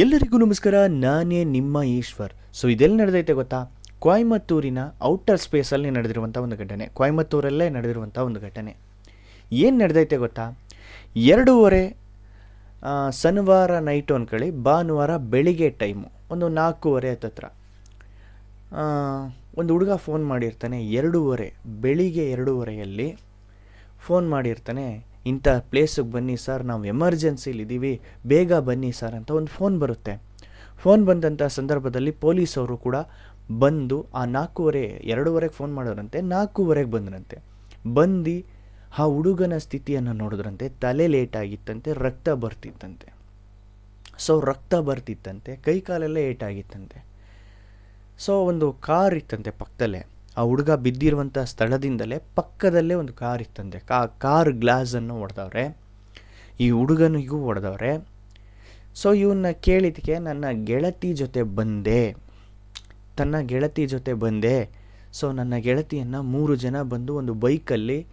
ಎಲ್ಲರಿಗೂ ನಮಸ್ಕಾರ, ನಾನೇ ನಿಮ್ಮ ಈಶ್ವರ್. ಸೊ ಇದೆಲ್ಲಿ ನಡೆದೈತೆ ಗೊತ್ತಾ? ಕೊಯಮತ್ತೂರಿನ ಔಟರ್ ಸ್ಪೇಸಲ್ಲಿ ನಡೆದಿರುವಂಥ ಒಂದು ಘಟನೆ. ಕೊಯಮತ್ತೂರಲ್ಲೇ ನಡೆದಿರುವಂಥ ಒಂದು ಘಟನೆ. ಏನು ನಡೆದೈತೆ ಗೊತ್ತಾ? ಎರಡೂವರೆ ಶನಿವಾರ ನೈಟು ಅಂದ್ಕೊಳ್ಳಿ ಭಾನುವಾರ ಬೆಳಿಗ್ಗೆ ಟೈಮು ಒಂದು ನಾಲ್ಕೂವರೆ ಹತ್ತತ್ರ. ಒಂದು ಹುಡುಗ ಫೋನ್ ಮಾಡಿರ್ತಾನೆ, ಎರಡೂವರೆ, ಬೆಳಿಗ್ಗೆ ಎರಡೂವರೆಯಲ್ಲಿ ಫೋನ್ ಮಾಡಿರ್ತಾನೆ ಇಂಥ ಪ್ಲೇಸಿಗೆ ಬನ್ನಿ ಸರ್, ನಾವು ಎಮರ್ಜೆನ್ಸಿಲಿದ್ದೀವಿ ಬೇಗ ಬನ್ನಿ ಸರ್ ಅಂತ ಒಂದು ಫೋನ್ ಬರುತ್ತೆ. ಫೋನ್ ಬಂದಂಥ ಸಂದರ್ಭದಲ್ಲಿ ಪೊಲೀಸವರು ಕೂಡ ಬಂದು ಆ ನಾಲ್ಕೂವರೆ, ಎರಡೂವರೆಗೆ ಫೋನ್ ಮಾಡೋರಂತೆ ನಾಲ್ಕೂವರೆಗೆ ಬಂದ್ರಂತೆ. ಬಂದು ಆ ಹುಡುಗನ ಸ್ಥಿತಿಯನ್ನು ನೋಡಿದ್ರಂತೆ, ತಲೆ ಲೇಟ್ ಆಗಿತ್ತಂತೆ, ರಕ್ತ ಬರ್ತಿತ್ತಂತೆ. ಸೊ ರಕ್ತ ಬರ್ತಿತ್ತಂತೆ, ಕೈ ಕಾಲೆಲ್ಲ ಏಟಾಗಿತ್ತಂತೆ ಸೊ ಒಂದು ಕಾರ್ ಇತ್ತಂತೆ ಪಕ್ಕದಲ್ಲೇ. ಆ ಹುಡುಗ ಬಿದ್ದಿರುವಂಥ ಸ್ಥಳದಿಂದಲೇ ಪಕ್ಕದಲ್ಲೇ ಒಂದು ಕಾರ್ ಇತ್ತಂತೆ. ಕಾ, ಕಾರ್ ಗ್ಲಾಸನ್ನು ಹೊಡೆದವ್ರೆ. ಈ ಹುಡುಗನಿಗೂ ಹೊಡೆದವ್ರೆ. ಸೊ ಇವನ್ನ ಕೇಳಿದಕ್ಕೆ ನನ್ನ ಗೆಳತಿ ಜೊತೆ ಬಂದೆ. ತನ್ನ ಗೆಳತಿ ಜೊತೆ ಬಂದೆ. ಸೊ ನನ್ನ ಗೆಳತಿಯನ್ನು ಮೂರು ಜನ ಬಂದು ಒಂದು ಬೈಕಲ್ಲಿ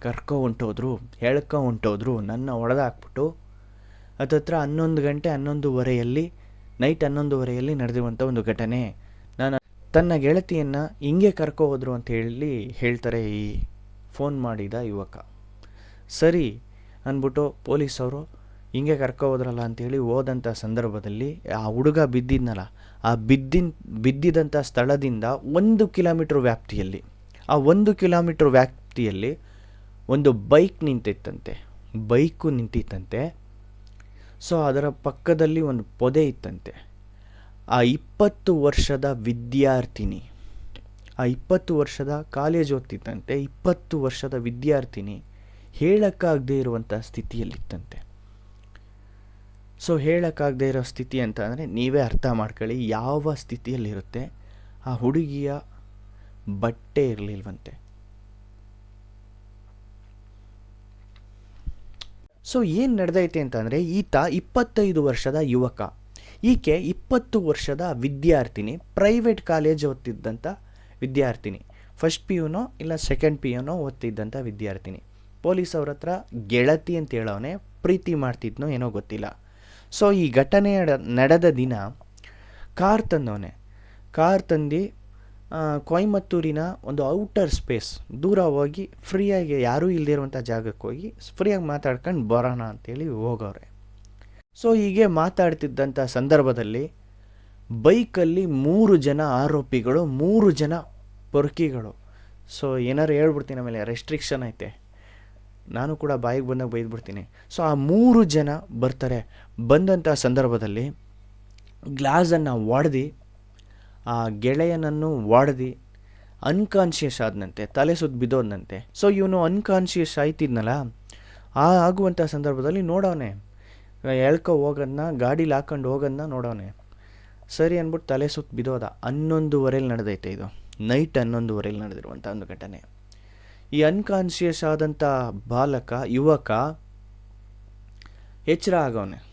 ಕರ್ಕೊ ಹೊಂಟೋದ್ರು, ಎಳ್ಕೊ ಹೊಂಟೋದ್ರು. ನನ್ನ ಹೊಡೆದಾಕ್ಬಿಟ್ಟು ಅದತ್ರ ಹನ್ನೊಂದು ಗಂಟೆ ಹನ್ನೊಂದುವರೆಯಲ್ಲಿ, ನೈಟ್ ಹನ್ನೊಂದುವರೆಯಲ್ಲಿ ನಡೆದಿರುವಂಥ ಒಂದು ಘಟನೆ. ತನ್ನ ಗೆಳತಿಯನ್ನು ಹಿಂಗೆ ಕರ್ಕೊ ಹೋದ್ರು ಅಂತ ಹೇಳಿ ಹೇಳ್ತಾರೆ ಈ ಫೋನ್ ಮಾಡಿದ ಯುವಕ. ಸರಿ ಅಂದ್ಬಿಟ್ಟು ಪೊಲೀಸವರು ಹಿಂಗೆ ಕರ್ಕೋ ಹೋದ್ರಲ್ಲ ಅಂತೇಳಿ ಹೋದಂಥ ಸಂದರ್ಭದಲ್ಲಿ ಆ ಹುಡುಗ ಬಿದ್ದಿದ್ನಲ್ಲ, ಆ ಬಿದ್ದಿನ್ ಬಿದ್ದಿದಂಥ ಸ್ಥಳದಿಂದ ಒಂದು ಕಿಲೋಮೀಟ್ರ್ ವ್ಯಾಪ್ತಿಯಲ್ಲಿ, ಆ ಒಂದು ಕಿಲೋಮೀಟ್ರ್ ವ್ಯಾಪ್ತಿಯಲ್ಲಿ ಒಂದು ಬೈಕ್ ನಿಂತಿತ್ತಂತೆ, ಬೈಕು ನಿಂತಿತ್ತಂತೆ. ಸೊ ಅದರ ಪಕ್ಕದಲ್ಲಿ ಒಂದು ಪೊದೆ ಇತ್ತಂತೆ. ಆ ಇಪ್ಪತ್ತು ವರ್ಷದ ವಿದ್ಯಾರ್ಥಿನಿ, ಆ ಇಪ್ಪತ್ತು ವರ್ಷದ ಕಾಲೇಜ್ ಓದ್ತಿದ್ದಂತೆ, ಇಪ್ಪತ್ತು ವರ್ಷದ ವಿದ್ಯಾರ್ಥಿನಿ ಹೇಳಕ್ಕಾಗದೇ ಇರುವಂಥ ಸ್ಥಿತಿಯಲ್ಲಿತ್ತಂತೆ. ಸೊ ಹೇಳೋಕ್ಕಾಗದೇ ಇರೋ ಸ್ಥಿತಿ ಅಂತ ಅಂದರೆ ನೀವೇ ಅರ್ಥ ಮಾಡ್ಕೊಳ್ಳಿ ಯಾವ ಸ್ಥಿತಿಯಲ್ಲಿರುತ್ತೆ. ಆ ಹುಡುಗಿಯ ಬಟ್ಟೆ ಇರಲಿಲ್ವಂತೆ. ಸೊ ಏನು ನಡೆದೈತೆ ಅಂತಂದರೆ ಈತ ಇಪ್ಪತ್ತೈದು ವರ್ಷದ ಯುವಕ. ಈಕೆ ಇಪ್ಪತ್ತು ವರ್ಷದ ವಿದ್ಯಾರ್ಥಿನಿ ಪ್ರೈವೇಟ್ ಕಾಲೇಜ್ ಓದ್ತಿದ್ದಂಥ ವಿದ್ಯಾರ್ಥಿನಿ. ಫಸ್ಟ್ ಪಿ ಯುನೋ ಇಲ್ಲ ಸೆಕೆಂಡ್ ಪಿ ಯುನೋ ಓದ್ತಿದ್ದಂಥ ವಿದ್ಯಾರ್ಥಿನಿ. ಪೊಲೀಸ್ ಅವ್ರ ಹತ್ರ ಗೆಳತಿ ಅಂತ ಹೇಳೋನೆ ಪ್ರೀತಿ ಮಾಡ್ತಿದ್ನೋ ಏನೋ ಗೊತ್ತಿಲ್ಲ. ಸೊ ಈ ಘಟನೆ ನಡ- ನಡೆದ ದಿನ ಕಾರ್ ತಂದವನೆ. ಕಾರ್ ತಂದು ಕೊಯಮತ್ತೂರಿನ ಒಂದು ಔಟರ್ ಸ್ಪೇಸ್ ದೂರ ಹೋಗಿ ಫ್ರೀಯಾಗಿ ಯಾರೂ ಇಲ್ದಿರುವಂಥ ಜಾಗಕ್ಕೆ ಹೋಗಿ ಫ್ರೀಯಾಗಿ ಮಾತಾಡ್ಕೊಂಡು ಬರೋಣ ಅಂತೇಳಿ ಹೋಗವ್ರೆ. ಸೊ ಹೀಗೆ ಮಾತಾಡ್ತಿದ್ದಂಥ ಸಂದರ್ಭದಲ್ಲಿ ಬೈಕಲ್ಲಿ ಮೂರು ಜನ ಆರೋಪಿಗಳು, ಮೂರು ಜನ ಪೊರ್ಕಿಗಳು. ಸೊ ಏನಾರು ಹೇಳ್ಬಿಡ್ತೀನಿ ಆಮೇಲೆ ರೆಸ್ಟ್ರಿಕ್ಷನ್ ಐತೆ. ನಾನು ಕೂಡ ಬಾಯಿಗೆ ಬಂದಾಗ ಬೈದ್ಬಿಡ್ತೀನಿ. ಸೊ ಆ ಮೂರು ಜನ ಬರ್ತಾರೆ. ಬಂದಂಥ ಸಂದರ್ಭದಲ್ಲಿ ಗ್ಲಾಸನ್ನು ಒಡೆದು, ಆ ಗೆಳೆಯನನ್ನು ಒಡೆದು ಅನ್ಕಾನ್ಷಿಯಸ್ ಆದನಂತೆ, ತಲೆ ಸುತ್ತ ಬಿದ್ದೋದ್ನಂತೆ. ಸೊ ಇವನು ಅನ್ಕಾನ್ಷಿಯಸ್ ಆಯ್ತಿದ್ನಲ್ಲ, ಆ ಆಗುವಂಥ ಸಂದರ್ಭದಲ್ಲಿ ನೋಡೋನೆ ಎಳ್ಕೊ ಹೋಗೋದನ್ನ ಗಾಡೀಲಿ ಹಾಕೊಂಡು ಹೋಗೋದನ್ನ ನೋಡೋನೆ. ಸರಿ ಅಂದ್ಬಿಟ್ಟು ತಲೆ ಸುತ್ತ ಬಿದ್ದೋದ. ಹನ್ನೊಂದುವರೆಲಿ ನಡೆದೈತೆ ಇದು. ನೈಟ್ ಹನ್ನೊಂದುವರೆಲಿ ನಡೆದಿರುವಂಥ ಒಂದು ಘಟನೆ. ಈ ಅನ್ಕಾನ್ಶಿಯಸ್ ಆದಂಥ ಬಾಲಕ, ಯುವಕ ಎಚ್ಚರ ಆಗೋನೆ.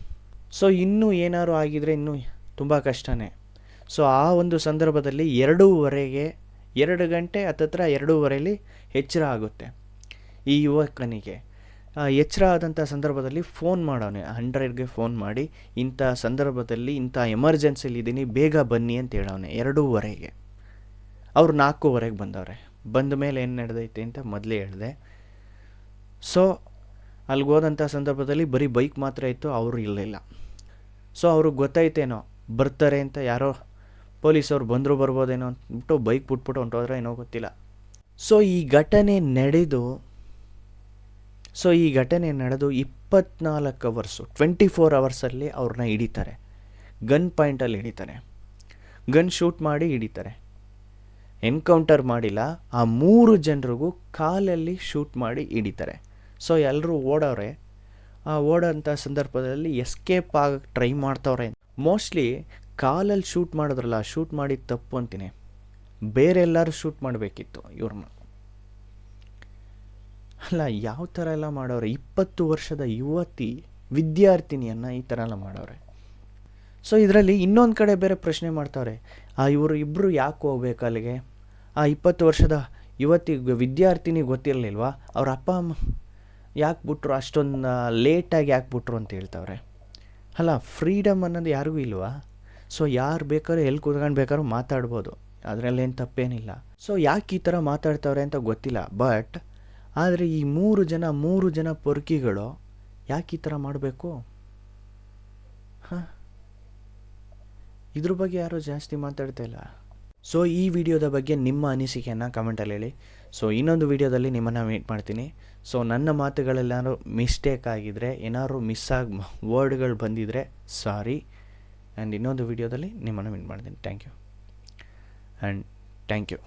ಸೊ ಇನ್ನೂ ಏನಾರು ಆಗಿದ್ರೆ ಇನ್ನೂ ತುಂಬ ಕಷ್ಟನೇ. ಸೊ ಆ ಒಂದು ಸಂದರ್ಭದಲ್ಲಿ ಎರಡೂವರೆಗೆ, ಎರಡು ಗಂಟೆ ಹತ್ತತ್ರ ಎರಡೂವರೆಯಲ್ಲಿ ಎಚ್ಚರ ಆಗುತ್ತೆ ಈ ಯುವಕನಿಗೆ. ಎಚ್ಚರ ಆದಂಥ ಸಂದರ್ಭದಲ್ಲಿ ಫೋನ್ ಮಾಡೋನೆ ಹಂಡ್ರೆಡ್ಗೆ ಫೋನ್ ಮಾಡಿ, ಇಂಥ ಸಂದರ್ಭದಲ್ಲಿ ಇಂಥ ಎಮರ್ಜೆನ್ಸಿಲಿ ಇದ್ದೀನಿ, ಬೇಗ ಬನ್ನಿ ಅಂತ ಹೇಳೋನೆ ಎರಡೂವರೆಗೆ. ಅವ್ರು ನಾಲ್ಕೂವರೆಗೆ ಬಂದವ್ರೆ. ಬಂದ ಮೇಲೆ ಏನು ನಡೆದೈತೆ ಅಂತ ಮೊದಲೇ ಹೇಳಿದೆ. ಸೊ ಅಲ್ಲಿಗೆ ಹೋದಂಥ ಸಂದರ್ಭದಲ್ಲಿ ಬರೀ ಬೈಕ್ ಮಾತ್ರ ಇತ್ತು, ಅವರು ಇರಲಿಲ್ಲ. ಸೊ ಅವ್ರಿಗೆ ಗೊತ್ತಾಯ್ತೇನೋ ಬರ್ತಾರೆ ಅಂತ ಯಾರೋ ಪೊಲೀಸವ್ರು ಬಂದರೂ ಬರ್ಬೋದೇನೋ ಅಂದ್ಬಿಟ್ಟು ಬೈಕ್ ಬಿಟ್ಬಿಟ್ಟು ಹೊಂಟೋದ್ರೆ ಏನೋ ಗೊತ್ತಿಲ್ಲ. ಸೊ ಈ ಘಟನೆ ನಡೆದು ಸೊ ಈ ಘಟನೆ ನಡೆದು ಇಪ್ಪತ್ನಾಲ್ಕು ಅವರ್ಸು ಟ್ವೆಂಟಿ ಫೋರ್ ಅವರ್ಸಲ್ಲಿ ಅವ್ರನ್ನ ಹಿಡಿತಾರೆ. ಗನ್ ಪಾಯಿಂಟಲ್ಲಿ ಹಿಡಿತಾರೆ. ಗನ್ ಶೂಟ್ ಮಾಡಿ ಹಿಡಿತಾರೆ. ಎನ್ಕೌಂಟರ್ ಮಾಡಿಲ್ಲ. ಆ ಮೂರು ಜನರಿಗೂ ಕಾಲಲ್ಲಿ ಶೂಟ್ ಮಾಡಿ ಹಿಡಿತಾರೆ. ಸೊ ಎಲ್ಲರೂ ಓಡೋರೆ. ಆ ಓಡೋಂಥ ಸಂದರ್ಭದಲ್ಲಿ ಎಸ್ಕೇಪ್ ಆಗಕ್ಕೆ ಟ್ರೈ ಮಾಡ್ತವ್ರೆ. ಮೋಸ್ಟ್ಲಿ ಕಾಲಲ್ಲಿ ಶೂಟ್ ಮಾಡಿದ್ರಲ್ಲ ಶೂಟ್ ಮಾಡಿದ ತಪ್ಪು ಅಂತೀನಿ. ಬೇರೆ ಎಲ್ಲರೂ ಶೂಟ್ ಮಾಡಬೇಕಿತ್ತು ಇವ್ರನ್ನ. ಅಲ್ಲ, ಯಾವ ಥರ ಎಲ್ಲ ಮಾಡೋರೆ ಇಪ್ಪತ್ತು ವರ್ಷದ ಯುವತಿ ವಿದ್ಯಾರ್ಥಿನಿಯನ್ನು ಈ ಥರ ಎಲ್ಲ ಮಾಡೋರೆ ಸೊ ಇದರಲ್ಲಿ ಇನ್ನೊಂದು ಕಡೆ ಬೇರೆ ಪ್ರಶ್ನೆ ಮಾಡ್ತಾವ್ರೆ. ಆ, ಇವರು ಇಬ್ಬರು ಯಾಕೆ ಹೋಗ್ಬೇಕು ಅಲ್ಲಿಗೆ? ಆ, ಇಪ್ಪತ್ತು ವರ್ಷದ ಯುವತಿ ವಿದ್ಯಾರ್ಥಿನಿ ಗೊತ್ತಿರಲಿಲ್ವಾ? ಅವ್ರ ಅಪ್ಪ, ಅಮ್ಮ ಯಾಕೆ ಬಿಟ್ರು? ಅಷ್ಟೊಂದು ಲೇಟಾಗಿ ಯಾಕೆ ಬಿಟ್ರು ಅಂತ ಹೇಳ್ತಾವ್ರೆ. ಅಲ್ಲ ಫ್ರೀಡಮ್ ಅನ್ನೋದು ಯಾರಿಗೂ ಇಲ್ವಾ? ಸೊ ಯಾರು ಬೇಕಾದ್ರೂ ಎಲ್ಲಿ ಕೂತ್ಕೊಂಡು ಬೇಕಾದ್ರೂ ಮಾತಾಡ್ಬೋದು. ಅದರಲ್ಲೇನು ತಪ್ಪೇನಿಲ್ಲ. ಸೊ ಯಾಕೆ ಈ ಥರ ಮಾತಾಡ್ತಾವ್ರೆ ಅಂತ ಗೊತ್ತಿಲ್ಲ. ಬಟ್ ಆದರೆ ಈ ಮೂರು ಜನ ಮೂರು ಜನ ಪೊರ್ಕಿಗಳು ಯಾಕೆ ಈ ಥರ ಮಾಡಬೇಕು? ಹಾಂ? ಇದ್ರ ಬಗ್ಗೆ ಯಾರೂ ಜಾಸ್ತಿ ಮಾತಾಡ್ತಾ ಇಲ್ಲ. ಸೊ ಈ ವಿಡಿಯೋದ ಬಗ್ಗೆ ನಿಮ್ಮ ಅನಿಸಿಕೆಯನ್ನು ಕಮೆಂಟಲ್ಲಿ ಹೇಳಿ. ಸೊ ಇನ್ನೊಂದು ವಿಡಿಯೋದಲ್ಲಿ ನಿಮ್ಮನ್ನು ಮೀಟ್ ಮಾಡ್ತೀನಿ. ಸೊ ನನ್ನ ಮಾತುಗಳೆಲ್ಲಾರು ಮಿಸ್ಟೇಕ್ ಆಗಿದ್ದರೆ ಏನಾದರೂ ಮಿಸ್ ಆಗಿ ವರ್ಡ್ಗಳು ಬಂದಿದ್ದರೆ ಸಾರಿ ಆ್ಯಂಡ್ ಇನ್ನೊಂದು ವಿಡಿಯೋದಲ್ಲಿ ನಿಮ್ಮನ್ನು ಮೀಟ್ ಮಾಡ್ತೀನಿ. Thank you and thank you